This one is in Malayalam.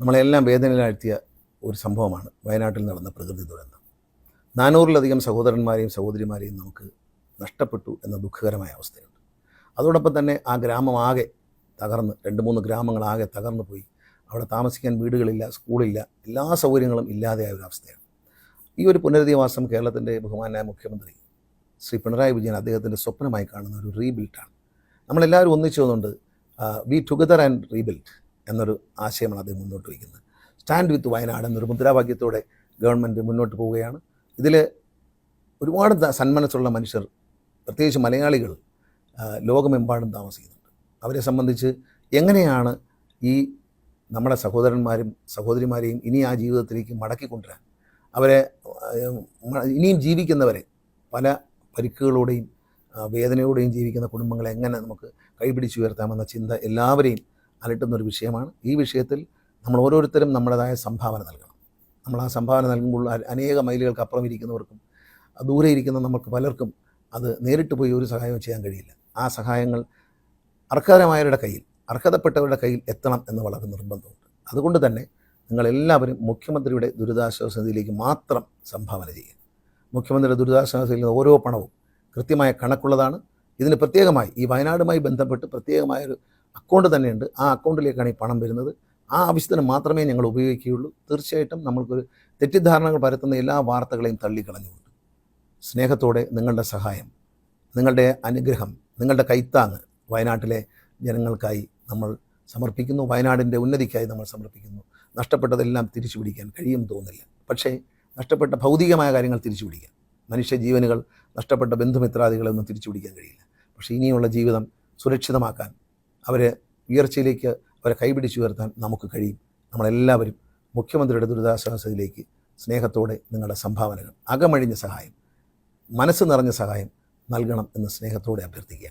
നമ്മളെല്ലാം വേദനയിലാഴ്ത്തിയ ഒരു സംഭവമാണ് വയനാട്ടിൽ നടന്ന പ്രകൃതി ദുരന്തം. നാനൂറിലധികം സഹോദരന്മാരെയും സഹോദരിമാരെയും നമുക്ക് നഷ്ടപ്പെട്ടു എന്ന ദുഃഖകരമായ അവസ്ഥയുണ്ട്. അതോടൊപ്പം തന്നെ ആ ഗ്രാമമാകെ തകർന്ന് രണ്ട് മൂന്ന് ഗ്രാമങ്ങളാകെ തകർന്നു പോയി. അവിടെ താമസിക്കാൻ വീടുകളില്ല സ്കൂളില്ല എല്ലാ സൗകര്യങ്ങളും ഇല്ലാതെയായ ഒരു അവസ്ഥയാണ്. ഈ ഒരു പുനരധിവാസം കേരളത്തിന്റെ ബഹുമാനായ മുഖ്യമന്ത്രി ശ്രീ പിണറായി വിജയൻ അദ്ദേഹത്തിന്റെ സ്വപ്നമായി കാണുന്ന ഒരു റീബിൽട്ടാണ് നമ്മളെല്ലാവരും ഒന്നിച്ചു വന്നുകൊണ്ട് വി ടുഗദർ ആൻഡ് റീബിൽഡ് എന്നൊരു ആശയമാണ് അദ്ദേഹം മുന്നോട്ട് വയ്ക്കുന്നത്. സ്റ്റാൻഡ് വിത്ത് വയനാട് എന്നൊരു മുദ്രാവാക്യത്തോടെ ഗവൺമെന്റ് മുന്നോട്ട് പോവുകയാണ്. ഇതിൽ ഒരുപാട് സന്മനസ്സുള്ള മനുഷ്യർ പ്രത്യേകിച്ച് മലയാളികൾ ലോകമെമ്പാടും താമസിക്കുന്നുണ്ട്. അവരെ സംബന്ധിച്ച് എങ്ങനെയാണ് ഈ നമ്മുടെ സഹോദരന്മാരും സഹോദരിമാരെയും ഇനി ആ ജീവിതത്തിലേക്ക് മടക്കി കൊണ്ടുവരാൻ അവരെ ഇനിയും ജീവിക്കുന്നവരെ പല പരിക്കുകളോടെയും വേദനയോടെയും ജീവിക്കുന്ന കുടുംബങ്ങളെ എങ്ങനെ നമുക്ക് കൈപിടിച്ചുയർത്താമെന്ന ചിന്ത എല്ലാവരെയും അലട്ടുന്ന ഒരു വിഷയമാണ്. ഈ വിഷയത്തിൽ നമ്മൾ ഓരോരുത്തരും നമ്മുടേതായ സംഭാവന നൽകണം. നമ്മൾ ആ സംഭാവന നൽകുമ്പോൾ അനേക മൈലുകൾക്ക് അപ്പുറം ഇരിക്കുന്നവർക്കും ദൂരെ ഇരിക്കുന്ന നമുക്ക് പലർക്കും അത് നേരിട്ട് പോയി ഒരു സഹായവും ചെയ്യാൻ കഴിയില്ല. ആ സഹായങ്ങൾ അർഹതമായവരുടെ കയ്യിൽ അർഹതപ്പെട്ടവരുടെ കയ്യിൽ എത്തണം എന്ന് വളരെ നിർബന്ധമുണ്ട്. അതുകൊണ്ട് തന്നെ നിങ്ങളെല്ലാവരും മുഖ്യമന്ത്രിയുടെ ദുരിതാശ്വാസ നിധിയിലേക്ക് മാത്രം സംഭാവന ചെയ്യുക. മുഖ്യമന്ത്രിയുടെ ദുരിതാശ്വാസ നിധിയിൽ നിന്ന് ഓരോ പണവും കൃത്യമായ കണക്കുള്ളതാണ്. ഇതിന് പ്രത്യേകമായി ഈ വയനാടുമായി ബന്ധപ്പെട്ട് പ്രത്യേകമായ ഒരു അക്കൗണ്ട് തന്നെയുണ്ട്. ആ അക്കൗണ്ടിലേക്കാണ് ഈ പണം വരുന്നത്. ആ ആവശ്യത്തിന് മാത്രമേ ഞങ്ങൾ ഉപയോഗിക്കുകയുള്ളൂ. തീർച്ചയായിട്ടും നമ്മൾക്കൊരു തെറ്റിദ്ധാരണകൾ പരത്തുന്ന എല്ലാ വാർത്തകളെയും തള്ളിക്കളഞ്ഞുകൊണ്ട്. സ്നേഹത്തോടെ നിങ്ങളുടെ സഹായം നിങ്ങളുടെ അനുഗ്രഹം നിങ്ങളുടെ കൈത്താങ് വയനാട്ടിലെ ജനങ്ങൾക്കായി നമ്മൾ സമർപ്പിക്കുന്നു. വയനാടിന്റെ ഉന്നതിക്കായി നമ്മൾ സമർപ്പിക്കുന്നു. നഷ്ടപ്പെട്ടതെല്ലാം തിരിച്ചു പിടിക്കാൻ കഴിയും തോന്നില്ല. പക്ഷേ നഷ്ടപ്പെട്ട ഭൗതികമായ കാര്യങ്ങൾ തിരിച്ചു പിടിക്കാം മനുഷ്യ ജീവനുകൾ നഷ്ടപ്പെട്ട ബന്ധുമിത്രാദികളൊന്നും തിരിച്ചു പിടിക്കാൻ കഴിയില്ല. പക്ഷേ ഇനിയുള്ള ജീവിതം സുരക്ഷിതമാക്കാൻ അവരെ ഉയർച്ചയിലേക്ക് അവരെ കൈപിടിച്ചുയർത്താൻ നമുക്ക് കഴിയും. നമ്മളെല്ലാവരും മുഖ്യമന്ത്രിയുടെ ദുരിതാശ്വാസത്തിലേക്ക് സ്നേഹത്തോടെ നിങ്ങളുടെ സംഭാവനകൾ അകമഴിഞ്ഞ സഹായം മനസ്സ് നിറഞ്ഞ സഹായം നൽകണം എന്ന് സ്നേഹത്തോടെ അഭ്യർത്ഥിക്കുക